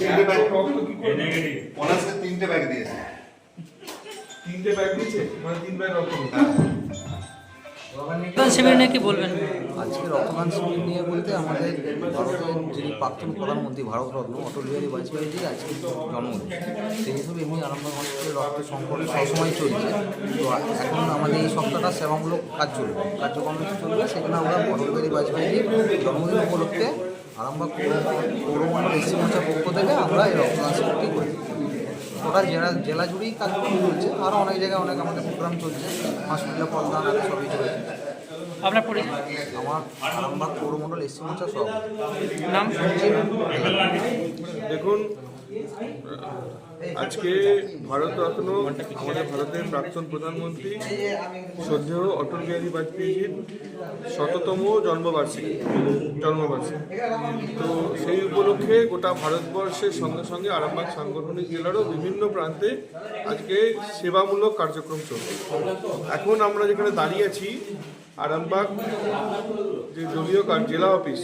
তিনটে ব্যাগ তিনটে ব্যাগ দিয়েছে তিনটে ব্যাগ দিয়েছে মানে তিন ব্যাগ রক্ত রক্তদান শিবির নিয়ে কি বলবেন আজকে রক্তদান শিবির নিয়ে বলতে আমাদের ভারতের যিনি প্রাক্তন প্রধানমন্ত্রী ভারতরত্ন অটল বিহারী বাজপেয়ীজির আজকে জন্মদিন সেই হিসেবে এমনি হসপিটালে রক্ত সংকট সবসময় চলছে। তো এখন আমাদের এই সপ্তাহটা সেবামূলক কাজ চলবে। কার্যক্রম চলবে সেখানে আমরা অটল বিহারী বাজপেয়ীজির জন্মদিন উপলক্ষে আরামবাগ পৌর- পৌরমণ্ডল এসসি মোর্চার পক্ষ থেকে আমরা এই রক্তদান শিবিরটি করি গোটা জেলা জেলা জুড়েই কাজকর্ম চলছে আরও অনেক জায়গায় অনেক আমাদের প্রোগ্রাম চলছে। হসপিটালে পলদান আরও সবই চলছে। আপনার পরিচয় আমার আরামবাগ পৌরমণ্ডল এসসি মোর্চা সব নাম? দেখুন আজকে ভারতরত্ন আমাদের ভারতের প্রাক্তন প্রধানমন্ত্রী শ্রদ্ধেয় অটল বিহারী বাজপেয়ীজির শততম জন্মবার্ষিকী জন্মবার্ষিকী। তো সেই উপলক্ষে গোটা ভারতবর্ষের সঙ্গে সঙ্গে আরামবাগ সাংগঠনিক জেলারও বিভিন্ন প্রান্তে আজকে সেবামূলক কার্যক্রম চলছে। এখন আমরা যেখানে দাঁড়িয়ে আছি আরামবাগ যে দলীয় জেলা অফিস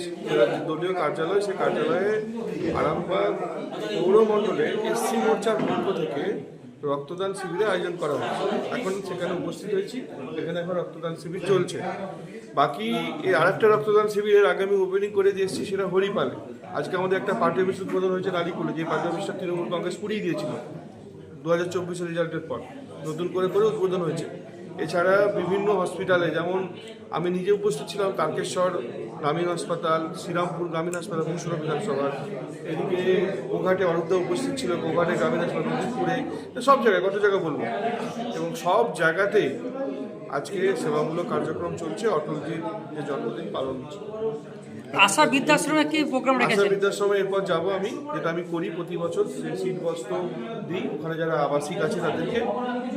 দলীয় কার্যালয় সেই কার্যালয়ে আরামবাগ পৌরমণ্ডলে এসসি মোর্চার পক্ষ থেকে রক্তদান শিবিরের আয়োজন করা হচ্ছে। এখন সেখানে উপস্থিত হয়েছি, এখানে এখন রক্তদান শিবির চলছে। বাকি এই আরেকটা রক্তদান শিবিরের আগে আমি ওপেনিং করে দিয়ে এসেছি সেটা হরিপালে। আজকে আমাদের একটা পার্টি অফিস উদ্বোধন হয়েছে নালিকুলে, যে পার্টি অফিসটা তৃণমূল কংগ্রেস পুড়িয়ে দিয়েছিল। দু হাজার চব্বিশের রেজাল্টের পর। নতুন করে করে উদ্বোধন হয়েছে। এছাড়া বিভিন্ন হসপিটালে যেমন আমি নিজে উপস্থিত ছিলাম তারকেশ্বর গ্রামীণ হাসপাতাল, শ্রীরামপুর গ্রামীণ হাসপাতাল মুসুরা বিধানসভার। এদিকে গোঘাটে অরূপদা উপস্থিত ছিল, গোঘাটে গ্রামীণ হাসপাতাল মজিদপুরে সব জায়গায়, কত জায়গা বলব। এবং সব জায়গাতে আজকে সেবামূলক কার্যক্রম চলছে, অটলজির যে জন্মদিন পালন হচ্ছে। আশা বৃদ্ধাশ্রমে কি প্রোগ্রাম রেখেছেন? আশা বৃদ্ধাশ্রমে এরপর যাব আমি যেটা আমি করি প্রতি বছর সেই শীত বস্ত্র দিই ওখানে যারা আবাসিক আছে তাদেরকে।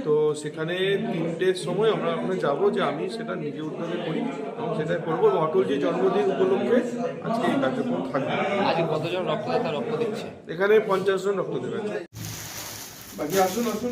তো সেখানে তিনটের সময় আমরা ওখানে যাব যে আমি সেটা নিজে উদ্যোগে করি এবং সেটাই করব। অটলজির জন্মদিন উপলক্ষে আজকে এই কার্যক্রম থাকবে। আজ কতজন রক্তদাতা রক্ত দিচ্ছে? এখানে পঞ্চাশ জন রক্ত দেবে। বাকি আসুন আসুন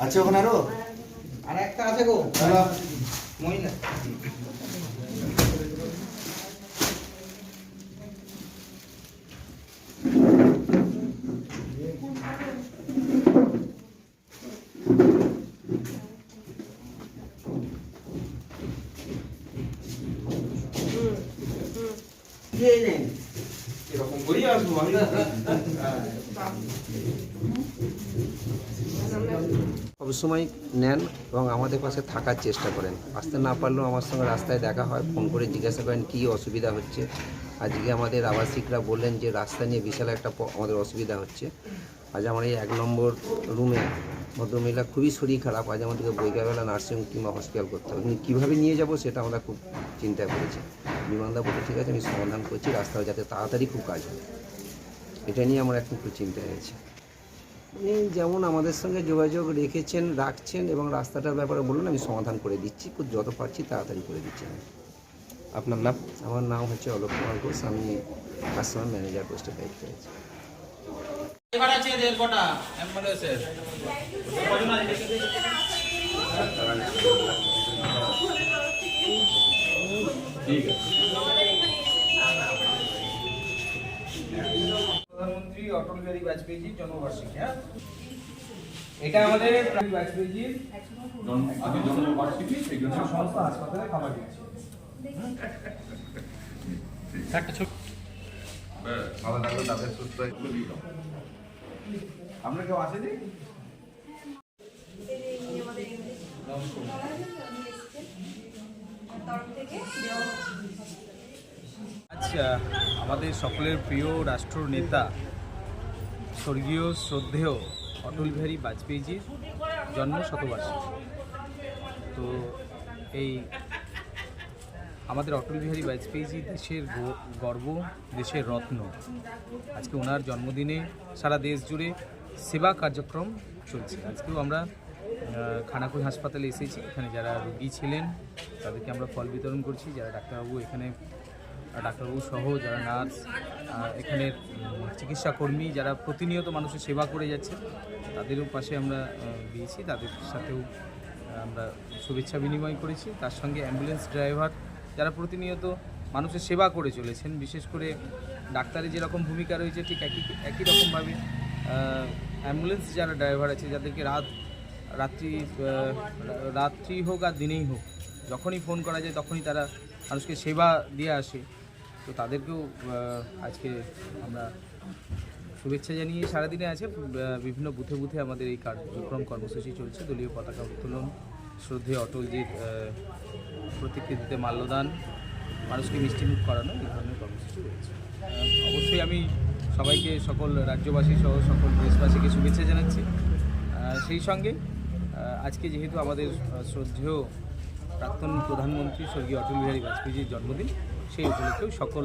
আছে ওখানে আরও? আর একটা আছে গো মহিলা। এরকম করেই আসব আমি। সবসময় নেন এবং আমাদের পাশে থাকার চেষ্টা করেন। আসতে না পারলেও আমার সঙ্গে রাস্তায় দেখা হয় ফোন করে জিজ্ঞাসা করেন কী অসুবিধা হচ্ছে। আজকে আমাদের আবাসিকরা বললেন যে রাস্তা নিয়ে বিশাল একটা আমাদের অসুবিধা হচ্ছে। আজ আমার এই এক নম্বর রুমে ভদ্রমহিলা খুবই শরীর খারাপ। আজ আমাদেরকে বৈকালবেলা নার্সিং কিংবা হসপিটাল করতে হবে। কিন্তু কীভাবে নিয়ে যাব সেটা আমরা খুব চিন্তা করেছি। বিমানদা বলে ঠিক আছে আমি সমাধান করছি রাস্তাও যাতে তাড়াতাড়ি খুব কাজ হয়। এটা নিয়ে আমার এখন একটু চিন্তা হয়েছে। এই যেমন আমাদের সঙ্গে যোগাযোগ রেখেছেন রাখছেন এবং রাস্তাটার ব্যাপারে বলুন আমি সমাধান করে দিচ্ছি খুব যত পারছি তাড়াতাড়ি করে দিচ্ছি আমি। আপনার নাম? আমার নাম হচ্ছে অলোক কুমার ঘোষ আমি কাস্টমার ম্যানেজার পোস্টে দায়িত্ব আছি আছে। অ্যাম্বুলেন্সের প্রধানমন্ত্রী অটল বিহারী জন্মবার্ষিকী হ্যাঁ? এটা আমাদের বাজপেয়ীজির জন্মবার্ষিকী সেই জন্য সমস্ত হাসপাতালে খাবার দিচ্ছে। একটা ছোট ভালো থাকবে তাদের সুস্থ আমরা কেউ আসেনি? আচ্ছা আমাদের সকলের প্রিয় রাষ্ট্র নেতা স্বর্গীয় শ্রদ্ধেয় অটল বিহারী বাজপেয়ীজির জন্ম শতবার্ষিকী। তো এই আমাদের অটল বিহারী বাজপেয়ীজি দেশের গর্ব, দেশের রত্ন। আজকে ওনার জন্মদিনে সারা দেশ জুড়ে সেবা কার্যক্রম চলছে। আজকেও আমরা খানাকুল হাসপাতালে এসেছি। এখানে যারা রুগী ছিলেন, তাদেরকে আমরা ফল বিতরণ করছি। যারা ডাক্তারবাবু এখানে ডাক্তারবাবু সহ যারা নার্স এখানের চিকিৎসা কর্মী, যারা প্রতিনিয়ত মানুষের সেবা করে যাচ্ছে, তাদেরও পাশে আমরা দিয়েছি। তাদের সাথেও আমরা শুভেচ্ছা বিনিময় করেছি। তার সঙ্গে অ্যাম্বুলেন্স ড্রাইভার যারা প্রতিনিয়ত মানুষের সেবা করে চলেছেন, বিশেষ করে ডাক্তারের যেরকম ভূমিকা রয়েছে, ঠিক একই একই রকমভাবে অ্যাম্বুলেন্স যারা ড্রাইভার আছে, যাদেরকে রাত রাত্রি রাত্রি হোক আর দিনেই হোক, যখনই ফোন করা যায় তখনই তারা মানুষকে সেবা দিয়ে আসে। তো তাদেরকেও আজকে আমরা শুভেচ্ছা জানিয়ে সারাদিনে আছে বিভিন্ন বুথে বুথে আমাদের এই কার্যক্রম কর্মসূচি চলছে। দলীয় পতাকা উত্তোলন, শ্রদ্ধেয় অটলজির প্রতিকৃতিতে মাল্যদান, মানুষকে মিষ্টিমুখ করানো, এই ধরনের কর্মসূচি রয়েছে অবশ্যই আমি সবাইকে, সকল রাজ্যবাসী সহ সকল দেশবাসীকে শুভেচ্ছা জানাচ্ছি। সেই সঙ্গে আজকে যেহেতু আমাদের শ্রদ্ধেয় প্রাক্তন প্রধানমন্ত্রী স্বর্গীয় অটল বিহারী বাজপেয়ীজির জন্মদিন সেই উপলক্ষেও সকল